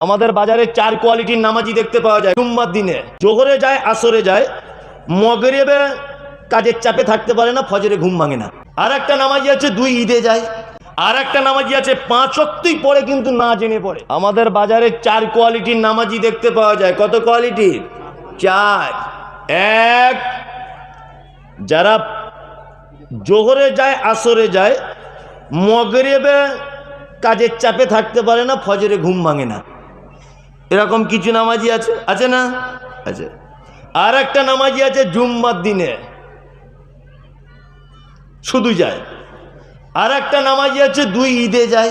আমাদের বাজারে চার কোয়ালিটির নামাজি দেখতে পাওয়া যায়। জুম্মার দিনে জোহরে যায়, আসরে যায়, মগরেবে কাজের চাপে থাকতে পারে না, ফজরে ঘুম ভাঙে না। আর একটা নামাজি আছে, দুই ঈদে যায়। আর একটা নামাজি আছে পাঁচ অক্তই পড়ে কিন্তু না জেনে পড়ে। আমাদের বাজারে চার কোয়ালিটির নামাজি দেখতে পাওয়া যায়। কত কোয়ালিটির চার। এক। যারা জোহরে যায়, আসরে যায়, মগরেবে কাজের চাপে থাকতে পারে না, ফজরে ঘুম ভাঙে না। এরকম কিছু নামাজি আছে? আছে না? আছে। আর একটা নামাজি আছে জুম্মার দিনে। শুধু যায়। আর একটা নামাজি আছে দুই ঈদে যায়।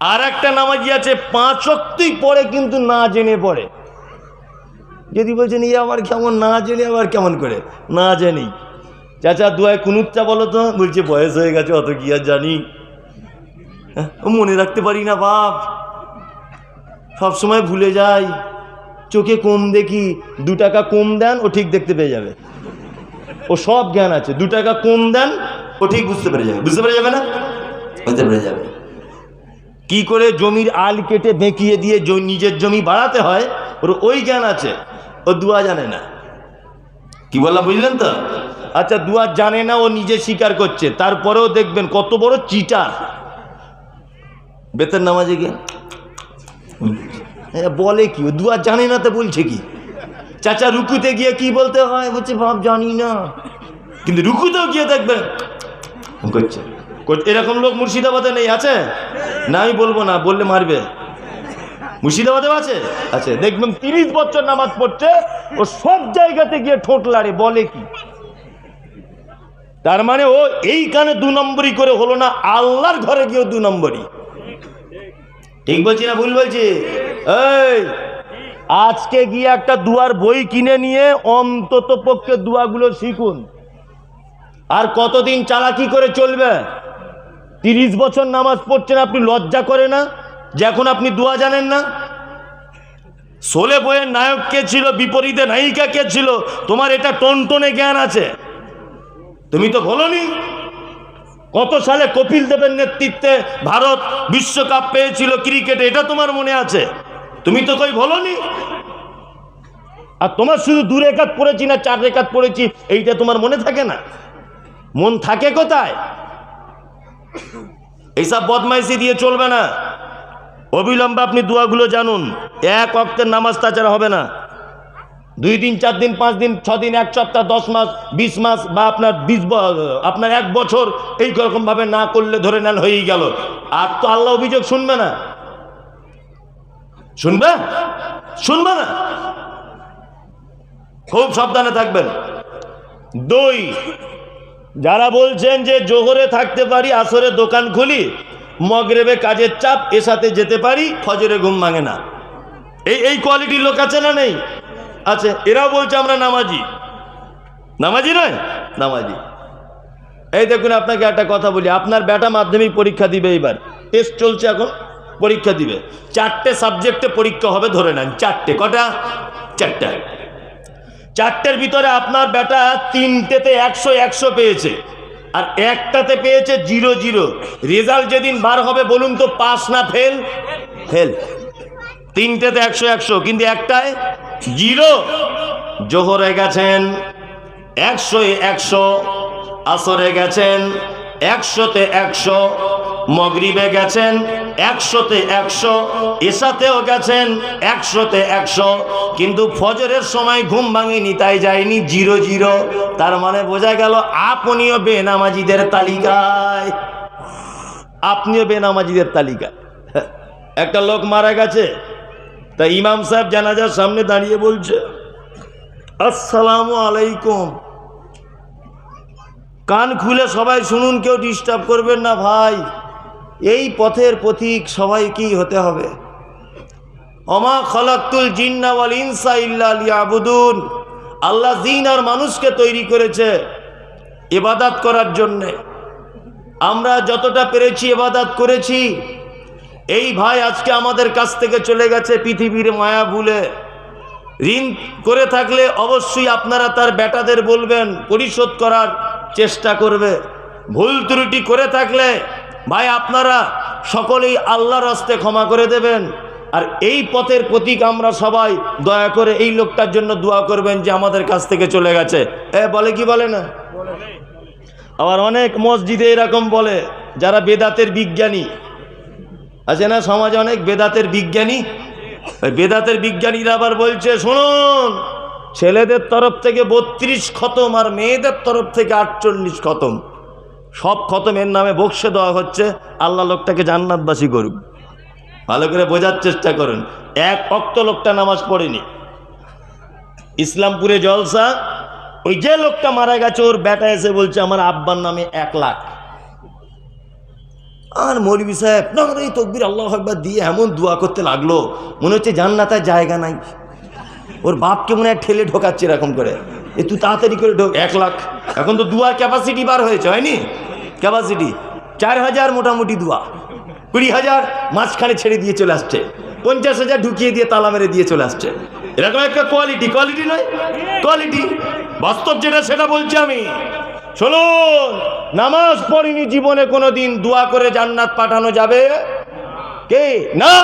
আর একটা নামাজি আছে পাঁচ অক্তই পড়ে কিন্তু না জেনে পড়ে। যদি বলছেন ইয়ে আমার কেমন? না জেনে আবার কেমন করে? না জেনেই। চাচা দুয়ায় কুনুচ্চা বলো তো। বলছে বয়স হয়ে গেছে অত কি আর জানি? হ্যাঁ, মনে রাখতে পারি না বাপ। সব সময় ভুলে যাই। চোখে কম দেখি, দু টাকা কম দেন, ও ঠিক দেখতে পেয়ে যাবে। ও সব জ্ঞান আছে, দু টাকা কম দেন, ও ঠিক বুঝতে পেরে যাবে। বুঝতে পেরে যাবে না? বুঝতে পেরে যাবে। কি করে জমির আল কেটে বেঁকিয়ে দিয়ে নিজের জমি বাড়াতে হয়? ওর ওই জ্ঞান আছে। ও দুয়া জানে না। কি বললাম, বুঝলেন তো? আচ্ছা দুয়া জানে না, ও নিজে স্বীকার করছে। তারপরেও দেখবেন কত বড় চিটার। বেতন নামাজে গিয়ে বলে কি? ও দুয়া জানে না তো বলছে কি? চাচা রুকুতে গিয়ে কি বলতে হয়? বলছে, বাপ জানি না। কিন্তু রুকুতেও গিয়ে দেখবেন করছে। এরকম লোক মুর্শিদাবাদে নেই, আছে? না, আমি বলব না, বললে মারবে। মুর্শিদাবাদেও আছে? আছে। দেখবেন, তিরিশ বছর নামাজ পড়ছে, ও সব জায়গাতে গিয়ে ঠোঁট লাড়ে, বলে কি? তার মানে ও এই কানে দু নম্বরই করে হলো না, আল্লাহর ঘরে গিয়েও দু নম্বরই। ঠিক বলছি না, ভুল বলছি? এই, আজকে গিয়ে একটা দুয়ার বই কিনে নিয়ে অন্তত পক্ষে দুয়াগুলো শিখুন। আর কতদিন চালাকি করে চলবে? তিরিশ বছর নামাজ পড়ছেন, আপনি লজ্জা করে না যে এখন আপনি দুয়া জানেন না? সোলে বইয়ের নায়ক কে ছিল, বিপরীতে নায়িকা কে ছিল? তোমার এটা টনটনে জ্ঞান আছে। তুমি তো বলনি, কত সালে কপিল দেবের নেতৃত্বে ভারত বিশ্বকাপ পেয়েছিল ক্রিকেটে, এটা তোমার মনে আছে? তুমি তো কই বলনি? আর তোমার শুধু দু রেখাত পড়েছি না চার রেখাত পড়েছি, এইটা তোমার মনে থাকে না? মন থাকে কোথায়? এইসব বদমাইশি দিয়ে চলবে না। অবিলম্বে আপনি দোয়াগুলো জানুন। এক অক্তের নামাজ তাছাড়া হবে না। দুই দিন, চার দিন, পাঁচ দিন, ছ দিন, এক সপ্তাহ, দশ মাস, বিশ মাস বা আপনার বিশ আপনার এক বছর এই রকমভাবে না করলে ধরে নেন হয়েই গেল। আর তো আল্লাহ অভিযোগ শুনবে না। শুনবে? শুনবে না? খুব সাবধানে থাকবেন। দুই, যারা বলছেন যে জোহরে থাকতে পারি, আসরে দোকান খুলি, মগরেবে কাজের চাপ এ সাথে যেতে পারি, ফজরে ঘুম ভাঙে না। এই এই কোয়ালিটির লোক আছে না নেই? আছে। এরাও বলছে আমরা নামাজি। নামাজি নয়? নামাজি। এই দেখুন, আপনাকে একটা কথা বলি। আপনার বেটা মাধ্যমিক পরীক্ষা দিবে এইবার। টেস্ট চলছে এখন? পরীক্ষা দিবে। চারটে সাবজেক্টে পরীক্ষা হবে ধরে নেন, চারটে, কটা? চারটা। চারটের ভিতরে আপনার বেটা তিনটেতে একশো একশো পেয়েছে। আর একটাতে পেয়েছে জিরো জিরো। রেজাল্ট যেদিন বার হবে, বলুন তো পাস না ফেল? ফেল। তিনটেতে একশো একশো, কিন্তু একটায় জিরো। জোহরে গেছেন একশো একশো, আসরে গেছেন একশোতে একশো মগরিবে গেছেন, একশোতে একশো এসাতেও গেছেন, একশোতে একশো। কিন্তু ফজরের সময় ঘুম ভাঙেনি, তাই যায়নি, জিরো জিরো। তার মানে বোঝা গেল আপনিও বেনামাজিদের তালিকায়। আপনিও বেনামাজিদের তালিকা একটা লোক মারা গেছে, তা ইমাম সাহেব জানাজার সামনে দাঁড়িয়ে বলছে, আসসালামু আলাইকুম। কান খুলে সবাই শুনুন, কেউ ডিস্টার্ব করবেন না ভাই। এই পথের পথিক সবাইকেই হতে হবে। অমা খলাক্তুল জিন্নাওয়াল ইনসা ইল্লা লিয়াবুদুন। আল্লাহ জিন আর মানুষকে তৈরি করেছে এবাদাত করার জন্যে। আমরা যতটা পেরেছি ইবাদাত করেছি। এই ভাই আজকে আমাদের কাছ থেকে চলে গেছে পৃথিবীর মায়া ভুলে। ঋণ করে থাকলে অবশ্যই আপনারা তার বেটাদের বলবেন, পরিশোধ করার। চেষ্টা করবে। ভুল ত্রুটি করে থাকলে ভাই আপনারা সকলেই আল্লাহর রাস্তে ক্ষমা করে দেবেন। আর এই পথের প্রতীক আমরা সবাই দয়া করে এই লোকটার জন্য দোয়া করবেন যে আমাদের কাছ থেকে চলে গেছে। এ, বলে কি বলে না? আবার অনেক মসজিদে এরকম বলে, যারা বেদাতের বিজ্ঞানী। আছে না সমাজে অনেক বেদাতের বিজ্ঞানী? বেদাতের বিজ্ঞানীরা আবার বলছে, শুনুন ছেলেদের তরফ থেকে বত্রিশ খতম আর মেয়েদের তরফ থেকে আটচল্লিশ খতম। সব খতমের নামে বক্সে দেওয়া হচ্ছে, আল্লাহ লোকটাকে জান্নাতবাসী করুক। ভালো করে বোঝার চেষ্টা করুন। এক অক্ত লোকটা নামাজ পড়েনি। ইসলামপুরে জলসা, ওই যে লোকটা মারা গেছে, ওর বেটা এসে বলছে, আমার আব্বার নামে এক লাখ। আর মৌলবি সাহেব, না এই তকবির আল্লাহ একবার দিয়ে এমন দোয়া করতে লাগল। মনে হচ্ছে জান্নাতার জায়গা নাই। ওর বাপকে মনে হয় ঠেলে ঢোকাচ্ছে এরকম করে। এ তুই তাড়াতাড়ি করে ঢোক, এক লাখ। এখন তো দুয়ার ক্যাপাসিটি বার হয়েছে, হয়নি? ক্যাপাসিটি চার হাজার মোটামুটি দুয়া। কুড়ি হাজার মাঝখানে ছেড়ে দিয়ে চলে আসছে। পঞ্চাশ হাজার ঢুকিয়ে দিয়ে তালা মেরে দিয়ে চলে আসছে। এরকম একটা কোয়ালিটি কোয়ালিটি নয় কোয়ালিটি বাস্তব যেটা, সেটা বলছি আমি। শুনুন নামাজ পড়িনি জীবনে কোনো দিন দোয়া করে জান্নাত পাঠানো যাবে? কে? না!